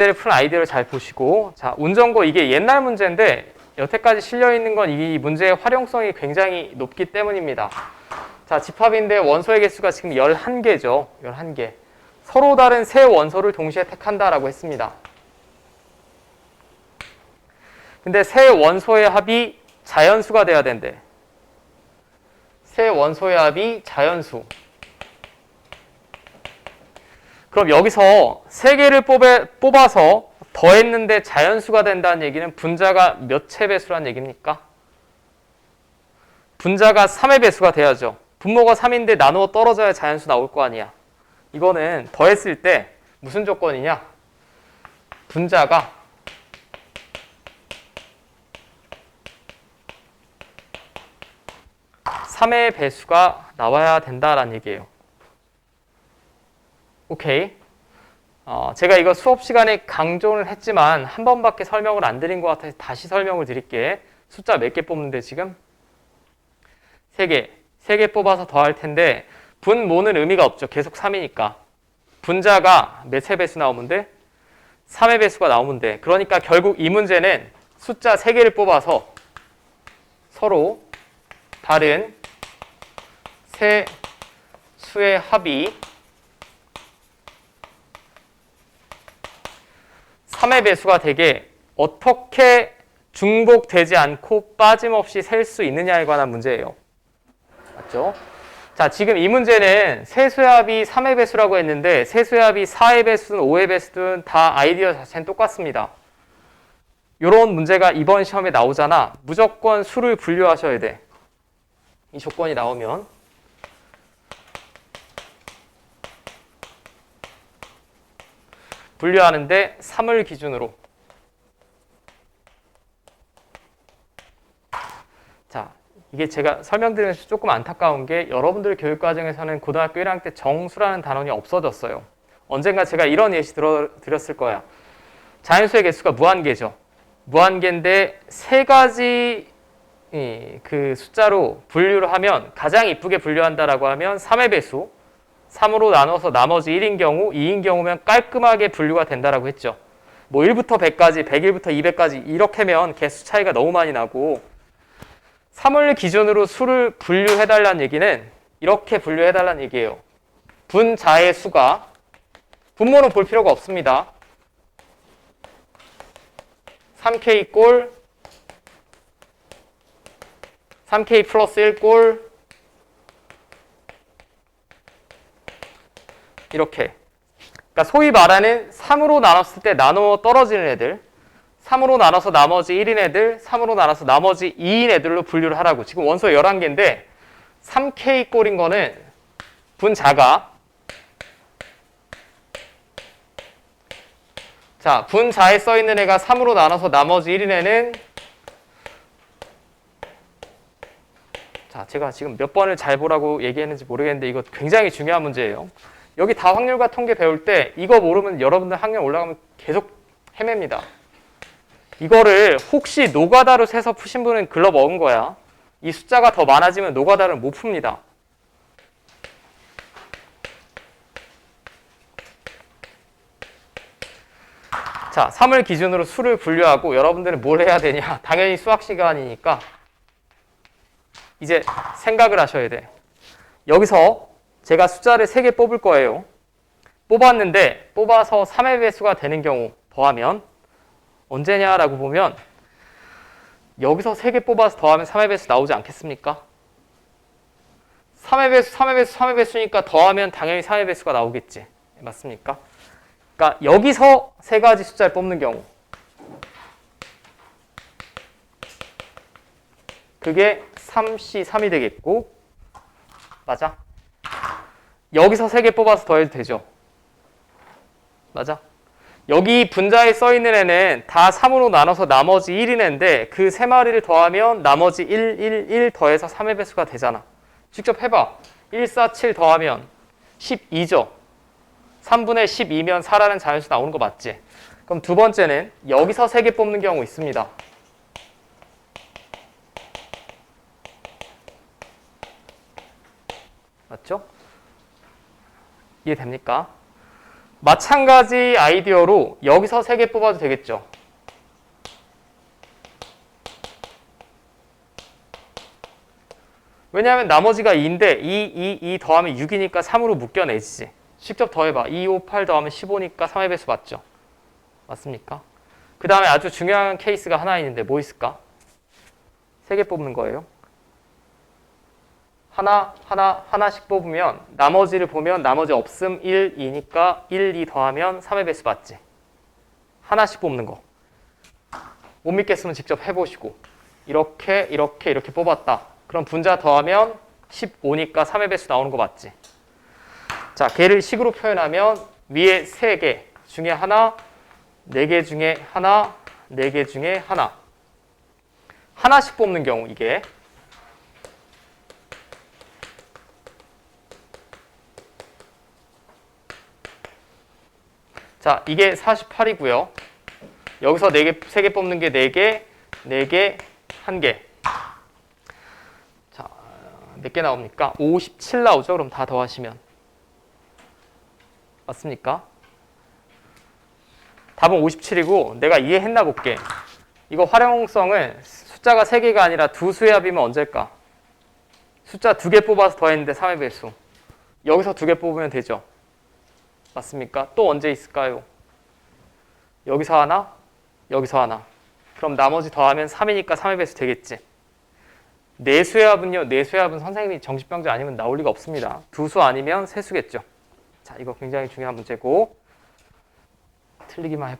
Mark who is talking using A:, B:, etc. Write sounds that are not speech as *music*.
A: 문제를 푼 아이디어를 잘 보시고 자 운전고 이게 옛날 문제인데 여태까지 실려 있는 건 이 문제의 활용성이 굉장히 높기 때문입니다. 자 집합인데 원소의 개수가 지금 11개죠. 11개. 서로 다른 세 원소를 동시에 택한다라고 했습니다. 근데 세 원소의 합이 자연수가 돼야 된대. 세 원소의 합이 자연수. 그럼 여기서 세 개를 뽑에, 뽑아서 더했는데 자연수가 된다는 얘기는 분자가 몇의 배수란 얘기입니까? 분자가 3의 배수가 돼야죠. 분모가 3인데 나누어 떨어져야 자연수 나올 거 아니야. 이거는 더했을 때 무슨 조건이냐? 분자가 삼의 배수가 나와야 된다라는 얘기예요. 오케이. 어, 제가 이거 수업 시간에 강조를 했지만 한 번밖에 설명을 안 드린 것 같아서 다시 설명을 드릴게. 숫자 몇 개 뽑는데 지금? 세 개. 세 개 뽑아서 더 할 텐데 분모는 의미가 없죠. 계속 3이니까. 분자가 몇의 배수 나오면 돼? 3의 배수가 나오면 돼. 그러니까 결국 이 문제는 숫자 3개를 뽑아서 서로 다른 세 수의 합이 3의 배수가 되게 어떻게 중복되지 않고 빠짐없이 셀 수 있느냐에 관한 문제예요. 맞죠? 자, 지금 이 문제는 세수의 합이 3의 배수라고 했는데 세수의 합이 4의 배수든 5의 배수든 다 아이디어 자체는 똑같습니다. 이런 문제가 이번 시험에 나오잖아. 무조건 수를 분류하셔야 돼. 이 조건이 나오면 분류하는데 3을 기준으로. 자 이게 제가 설명드리면서 조금 안타까운 게 여러분들 교육 과정에서는 고등학교 1학년 때 정수라는 단원이 없어졌어요. 언젠가 제가 이런 예시 들어, 드렸을 거야. 자연수의 개수가 무한계죠. 무한계인데 세 가지 이, 그 숫자로 분류를 하면 가장 이쁘게 분류한다라고 하면 3의 배수 3으로 나눠서 나머지 1인 경우 2인 경우면 깔끔하게 분류가 된다라고 했죠. 뭐 1부터 100까지, 101부터 200까지 이렇게면 개수 차이가 너무 많이 나고 3을 기준으로 수를 분류해 달라는 얘기는 이렇게 분류해 달라는 얘기예요. 분자의 수가 분모는 볼 필요가 없습니다. 3k 꼴 3k 플러스 1 꼴 이렇게. 그러니까 소위 말하는 3으로 나눴을 때 나누어 떨어지는 애들, 3으로 나눠서 나머지 1인 애들, 3으로 나눠서 나머지 2인 애들로 분류를 하라고. 지금 원소 11개인데 3K 꼴인 거는 분자가 자, 분자에 써 있는 애가 3으로 나눠서 나머지 1인 애는 자, 제가 지금 몇 번을 잘 보라고 얘기했는지 모르겠는데 이거 굉장히 중요한 문제예요. 여기 다 확률과 통계 배울 때 이거 모르면 여러분들 학년 올라가면 계속 헤맵니다. 이거를 혹시 노가다로 세서 푸신 분은 글러 먹은 거야. 이 숫자가 더 많아지면 노가다를 못 풉니다. 자, 3을 기준으로 수를 분류하고 여러분들은 뭘 해야 되냐? *laughs* 당연히 수학 시간이니까 이제 생각을 하셔야 돼. 여기서 제가 숫자를 3개 뽑을 거예요. 뽑았는데 뽑아서 3의 배수가 되는 경우 더하면 언제냐라고 보면 여기서 3개 뽑아서 더하면 3의 배수 나오지 않겠습니까? 3의 배수, 3의 배수, 3의 배수니까 더하면 당연히 3의 배수가 나오겠지. 맞습니까? 그러니까 여기서 세 가지 숫자를 뽑는 경우 그게 3C, 3이 되겠고 맞아? 여기서 세개 뽑아서 더해도 되죠. 맞아? 여기 분자에 써 있는 애는 다 3으로 나눠서 나머지 1인 애인데 그세 마리를 더하면 나머지 1, 1, 1 더해서 3의 배수가 되잖아. 직접 해봐. 1, 4, 7 더하면 12죠. 3분의 12면 4라는 자연수 나오는 거 맞지? 그럼 두 번째는 여기서 세개 뽑는 경우 있습니다. 맞죠? 이해됩니까? 마찬가지 아이디어로 여기서 세개 뽑아도 되겠죠. 왜냐하면 나머지가 2인데 2, 2, 2 더하면 6이니까 3으로 묶여내지. 직접 더해봐. 2, 5, 8 더하면 15니까 3의 배수 맞죠? 맞습니까? 그 다음에 아주 중요한 케이스가 하나 있는데 뭐 있을까? 세개 뽑는 거예요. 하나, 하나, 하나씩 뽑으면 나머지를 보면 나머지 없음 1, 2니까 1, 2 더하면 3의 배수 맞지? 하나씩 뽑는 거. 못 믿겠으면 직접 해보시고 이렇게, 이렇게, 이렇게 뽑았다. 그럼 분자 더하면 15니까 3의 배수 나오는 거 맞지? 자, 걔를 식으로 표현하면 위에 3개 중에 하나, 4개 중에 하나, 4개 중에 하나. 하나씩 뽑는 경우 이게 자, 이게 48이고요. 여기서 4개, 3개 뽑는 게 4개, 4개, 1개. 자, 몇 개 나옵니까? 57 나오죠? 그럼 다 더하시면. 맞습니까? 답은 57이고 내가 이해했나 볼게. 이거 활용성을 숫자가 3개가 아니라 두 수의 합이면 언제일까? 숫자 두 개 뽑아서 더했는데 3의 배수. 여기서 두 개 뽑으면 되죠. 맞습니까? 또 언제 있을까요? 여기서 하나, 여기서 하나. 그럼 나머지 더하면 3이니까 3의 배수 되겠지. 내수의 합은요. 내수의 합은 선생님이 정신병자 아니면 나올 리가 없습니다. 두 수 아니면 세 수겠죠. 자, 이거 굉장히 중요한 문제고 틀리기만 해봐.